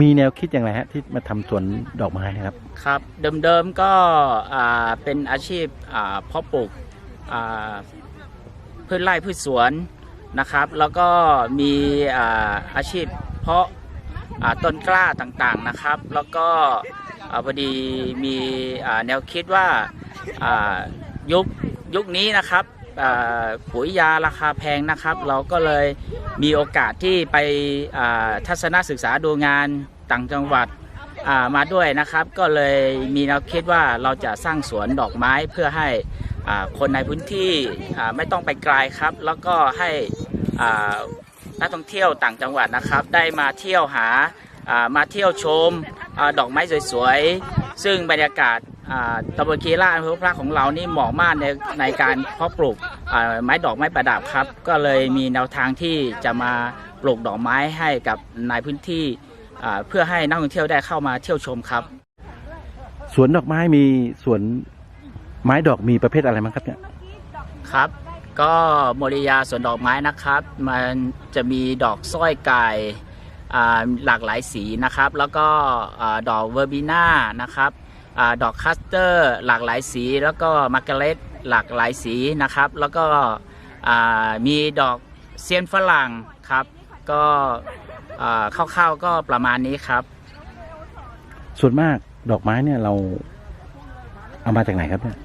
มีแนวคิดอย่างไรฮะที่มาทำสวนดอกไม้นะครับ ครับเดิมๆก็เป็นอาชีพเพาะปลูกพืชไร่พืชสวนนะครับ แล้วก็มีอาอาชีพเพาะต้นกล้าต่างๆนะครับ แล้วก็พอดีมีแนวคิดว่าายุคยุคนี้นะครับปุ๋ยยาราคาแพงนะครับ เราก็เลย มีโอกาสที่ไปทัศนศึกษาดูงานต่างจังหวัดมาด้วยนะครับ ก็เลยมีแนวคิดว่าเราจะสร้างสวนดอกไม้เพื่อให้คนในพื้นที่ไม่ต้องไปไกลครับ แล้วก็ให้นักท่องเที่ยวต่างจังหวัดนะครับ ได้มาเที่ยวหามาเที่ยวชมอดอกไม้สวยๆ ซึ่งบรรยากาศตำบลคีร่าอำเภอพระของเรานี่เหมาะมากในในการเพาะปลูก ไม้ดอกไม้ประดับครับ ก็เลยมีแนวทางที่จะมาปลูกดอกไม้ให้กับในพื้นที่อ่าเพื่อให้นักท่องเที่ยวได้เข้ามาเที่ยวชมครับ สวนดอกไม้มีสวนไม้ดอกมีประเภทอะไรมั้งครับเนี่ยครับ ก็โมริยาสวนดอกไม้นะครับ มันจะมีดอกสร้อยไก่อ่าหลากหลายสีนะครับ แล้วก็อ่าดอกเวอร์บิน่านะครับอา ดอกคัสเตอร์หลากหลายสี แล้วก็มาร์กาเร็ตหลากหลายสีนะครับ แล้วก็อ่ามีดอกเซียนฝรั่งครับ ก็อ่าคร่าวๆก็ประมาณนี้ครับ ส่วนมากดอกไม้เนี่ยเราเอามาจากไหนครับเนี่ย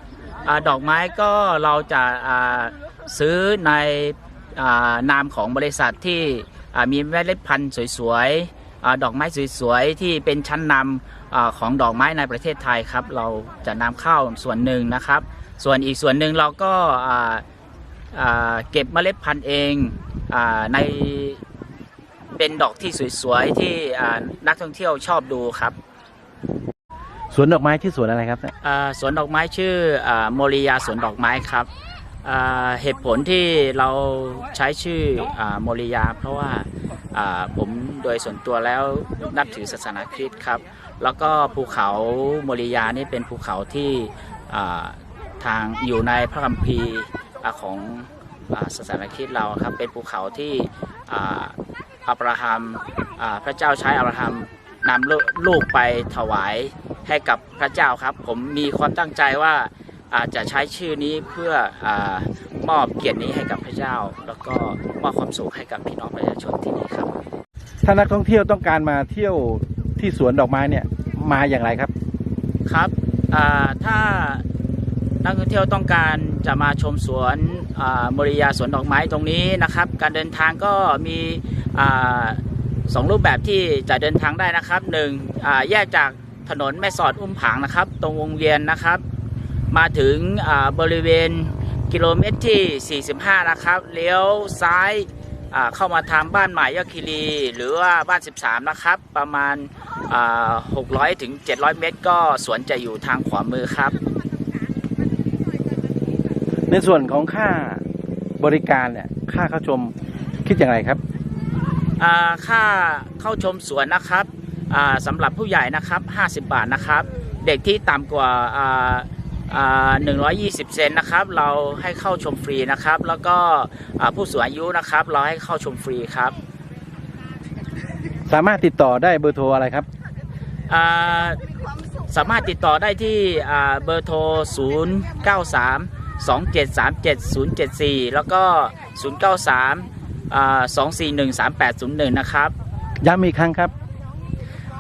อาดอกไม้ก็เราจะอ่าซื้อในอ่านามของบริษัทที่อ่ามีเมล็ดพันธุ์สวยๆอา ดอกไม้สวยๆที่เป็นชั้นนำอาของดอกไม้ในประเทศไทยครับเราจะนำเข้าส่วนหนึ่งนะครับ ส่วนอีกส่วนหนึ่งเราก็อ่าอ่าเก็บเมล็ดพันธุ์เองอาในเป็นดอกที่สวยๆที่อ่านักท่องเที่ยวชอบดูครับสวนดอกไม้ที่อสวนอะไรครับเนี่ยอ่าสวนดอกไม้ชื่ออาโมริยาสวนดอกไม้ครับอ่า เหตุผลที่เราใช้ชื่อโมริยา เพราะว่าผมโดยส่วนตัวแล้วนับถือศาสนาคริสต์ครับ แล้วก็ภูเขาโมริยานี่เป็นภูเขาที่ทางอยู่ในพระคัมภีร์ของศาสนาคริสต์เราครับ เป็นภูเขาที่อับราฮัมพระเจ้าใช้อับราฮัมนำลูกไปถวายให้กับพระเจ้าครับ ผมมีความตั้งใจว่า อาจจะใช้ชื่อนี้เพื่ออามอบเกียรตินี้ให้กับพระเจ้า แล้วก็มอบความสุขให้กับพี่น้องประชาชนที่นี่ครับ ถ้านักท่องเที่ยวต้องการมาเที่ยวที่สวนดอกไม้เนี่ยมาอย่างไรครับครับอ่าถ้านักท่องเที่ยวต้องการจะมาชมสวนอ่ามริยาสวนดอกไม้ตรงนี้นะครับ การเดินทางก็มีอ่าสองรูปแบบที่จะเดินทางได้นะครับหนึ่งอ่าแยกจากถนนแม่สอดอุ้มผางนะครับ ตรงวงเวียนนะครับ มาถึงอ่าบริเวณกิโลเมตรที่ 45 นะครับ เลี้ยวซ้ายอ่าเข้ามาทางบ้านใหม่ยอดคีรี หรือว่าบ้าน 13 นะครับ ประมาณอ่า600 ถึง 700 เมตร ก็สวนจะอยู่ทางขวามือครับ ในส่วนของค่าบริการเนี่ยค่าเข้าชมคิดอย่างไรครับอ่าค่าเข้าชมสวนนะครับอ่าสำหรับผู้ใหญ่นะครับ 50 บาทนะครับ เด็กที่ต่ำกว่าอ่าอ่า 120 เซนนะครับ เราให้เข้าชมฟรีนะครับ แล้วก็อ่าผู้สูงอายุนะครับ เราให้เข้าชมฟรีครับ สามารถติดต่อได้เบอร์โทรอะไรครับอ่าสามารถติดต่อได้ที่อ่าเบอร์โทร 0 9 3 2 7 3 7 0 7 4 แล้วก็ 0 9 3อ่า2 4 1 3 8 0 1 นะครับ ย้ำอีกครั้งครับ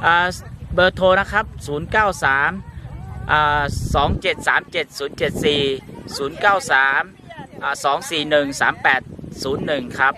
อ่าเบอร์โทรนะครับ 093 สองเจ็ดสามเจ็ดศูนย์เจ็ดสี่ศูนย์เก้าสามสองสี่หนึ่งสามแปดศูนย์หนึ่งครับ